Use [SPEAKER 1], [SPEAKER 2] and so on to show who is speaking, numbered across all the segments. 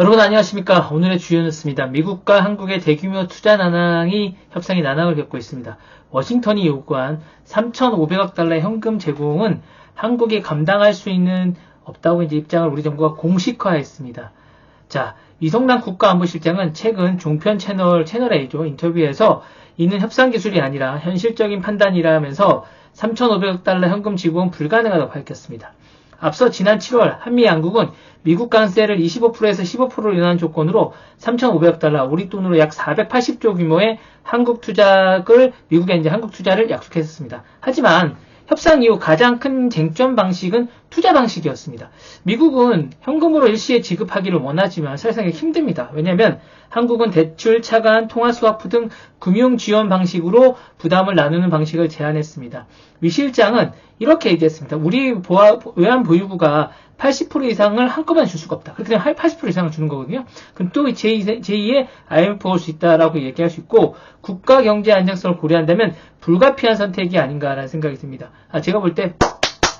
[SPEAKER 1] 여러분 안녕하십니까 오늘의 주요 뉴스입니다. 미국과 한국의 대규모 투자 난항이 협상이 난항을 겪고 있습니다. 워싱턴이 요구한 3,500억 달러의 현금 제공은 한국이 감당할 수 있는 없다고 이제 입장을 우리 정부가 공식화했습니다. 자, 이성남 국가안보실장은 최근 종편 채널 채널 A죠 인터뷰에서 이는 협상 기술이 아니라 현실적인 판단이라면서 3,500억 달러 현금 지급은 불가능하다고 밝혔습니다. 앞서 지난 7월 한미 양국은 미국 관세를 25%에서 15%로 인하는 조건으로 3,500억 달러, 우리 돈으로 약 480조 규모의 한국 투자를 미국에 이제 한국 투자를 약속했습니다. 하지만 협상 이후 가장 큰 쟁점 방식은 투자 방식이었습니다. 미국은 현금으로 일시에 지급하기를 원하지만 사실상 힘듭니다. 왜냐하면 한국은 대출, 차관, 통화 스와프 등 금융 지원 방식으로 부담을 나누는 방식을 제안했습니다. 위 실장은 이렇게 얘기했습니다. 우리 보아, 외환 보유고가 80% 이상을 한꺼번에 줄 수가 없다. 그렇게 되면 80% 이상을 주는 거거든요. 그럼 또 제2, 제2의 IMF 올수 있다라고 얘기할 수 있고 국가 경제 안정성을 고려한다면 불가피한 선택이 아닌가라는 생각이 듭니다. 아, 제가 볼때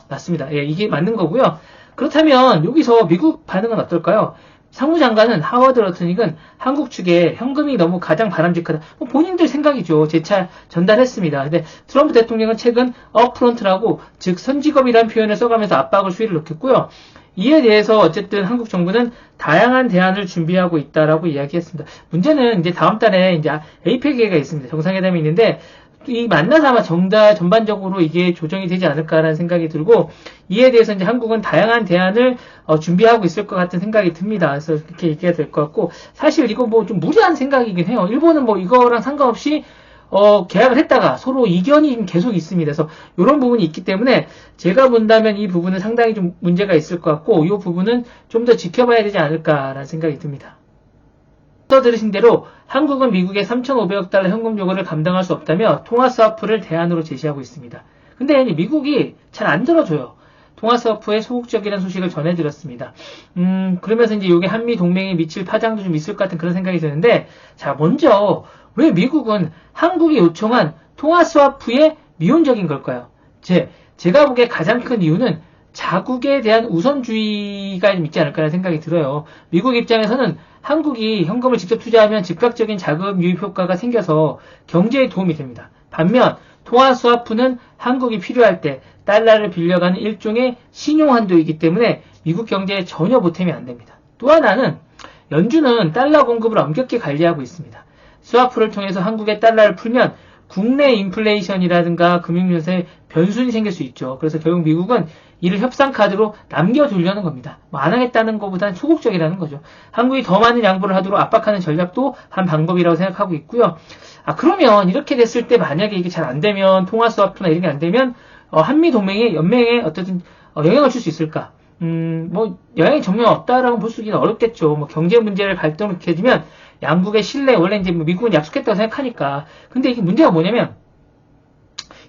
[SPEAKER 1] 맞습니다. 예, 이게 맞는 거고요. 그렇다면 여기서 미국 반응은 어떨까요? 상무장관은 하워드 러트닉은 한국 측에 현금이 너무 가장 바람직하다. 뭐 본인들 생각이죠. 재차 전달했습니다. 근데 트럼프 대통령은 최근 어프론트라고 즉 선직업이라는 표현을 써가면서 압박을 수위를 놓겠고요. 이에 대해서 어쨌든 한국 정부는 다양한 대안을 준비하고 있다라고 이야기했습니다. 문제는 이제 다음 달에 이제 APEC가 있습니다. 정상회담이 있는데 이 만나서 아마 정다 전반적으로 이게 조정이 되지 않을까라는 생각이 들고 이에 대해서 이제 한국은 다양한 대안을 어, 준비하고 있을 것 같은 생각이 듭니다. 그래서 그렇게 얘기가 될 것 같고 사실 이거 뭐 좀 무리한 생각이긴 해요. 일본은 뭐 이거랑 상관없이 어, 계약을 했다가 서로 이견이 계속 있습니다. 그래서 이런 부분이 있기 때문에 제가 본다면 이 부분은 상당히 좀 문제가 있을 것 같고 이 부분은 좀 더 지켜봐야 되지 않을까라는 생각이 듭니다. 앞서 들으신 대로 한국은 미국의 3,500억 달러 현금 요구를 감당할 수 없다며 통화 스와프를 대안으로 제시하고 있습니다. 근데 미국이 잘 안 들어줘요. 통화 스와프에 소극적이라는 소식을 전해드렸습니다. 음, 그러면서 이제 이게 한미 동맹에 미칠 파장도 좀 있을 것 같은 그런 생각이 드는데, 자, 먼저, 왜 미국은 한국이 요청한 통화 스와프에 미온적인 걸까요? 제, 제가 보기에 가장 큰 이유는 자국에 대한 우선주의가 좀 있지 않을까라는 생각이 들어요. 미국 입장에서는 한국이 현금을 직접 투자하면 즉각적인 자금 유입 효과가 생겨서 경제에 도움이 됩니다. 반면 통화 스와프는 한국이 필요할 때 달러를 빌려가는 일종의 신용 한도이기 때문에 미국 경제에 전혀 보탬이 안 됩니다. 또 하나는 연준은 달러 공급을 엄격히 관리하고 있습니다. 스와프를 통해서 한국의 달러를 풀면 국내 인플레이션이라든가 금융면세에 변순이 생길 수 있죠. 그래서 결국 미국은 이를 협상 카드로 남겨두려는 겁니다. 뭐 안 하겠다는 것보다는 소극적이라는 거죠. 한국이 더 많은 양보를 하도록 압박하는 전략도 한 방법이라고 생각하고 있고요. 아 그러면 이렇게 됐을 때 만약에 이게 잘 안 되면 통화 스와프나 이런 게 안 되면 어, 한미 동맹의 연맹에 어쨌든 어, 영향을 줄 수 있을까? 음, 뭐 영향이 전혀 없다라고 볼 수 있기는 어렵겠죠. 뭐 경제 문제를 발동하게 되면 양국의 신뢰 원래 이제 뭐 미국은 약속했다고 생각하니까 근데 이게 문제가 뭐냐면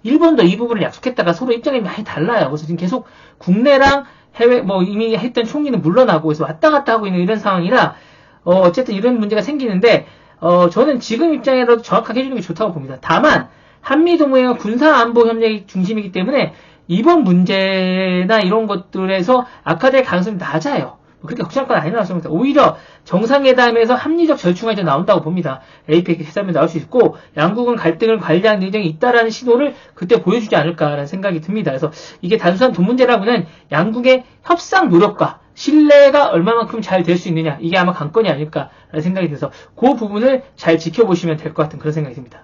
[SPEAKER 1] 일본도 이 부분을 약속했다가 서로 입장이 많이 달라요. 그래서 지금 계속 국내랑 해외 뭐 이미 했던 총리는 물러나고 해서 왔다 갔다 하고 있는 이런 상황이라 어 어쨌든 이런 문제가 생기는데 어 저는 지금 입장이라도 정확하게 해주는 게 좋다고 봅니다. 다만 한미 동맹은 군사 안보 협력이 중심이기 때문에 이번 문제나 이런 것들에서 악화될 가능성이 낮아요. 그렇게 걱정할 건 아니라고 생각합니다. 오히려 정상회담에서 합리적 절충안이 나온다고 봅니다. APEC 회담에 나올 수 있고 양국은 갈등을 관리하는 예정이 있다라는 신호를 그때 보여주지 않을까라는 생각이 듭니다. 그래서 이게 단순한 돈 문제라고는 양국의 협상 노력과 신뢰가 얼마만큼 잘 될 수 있느냐 이게 아마 관건이 아닐까라는 생각이 들어서 그 부분을 잘 지켜보시면 될 것 같은 그런 생각이 듭니다.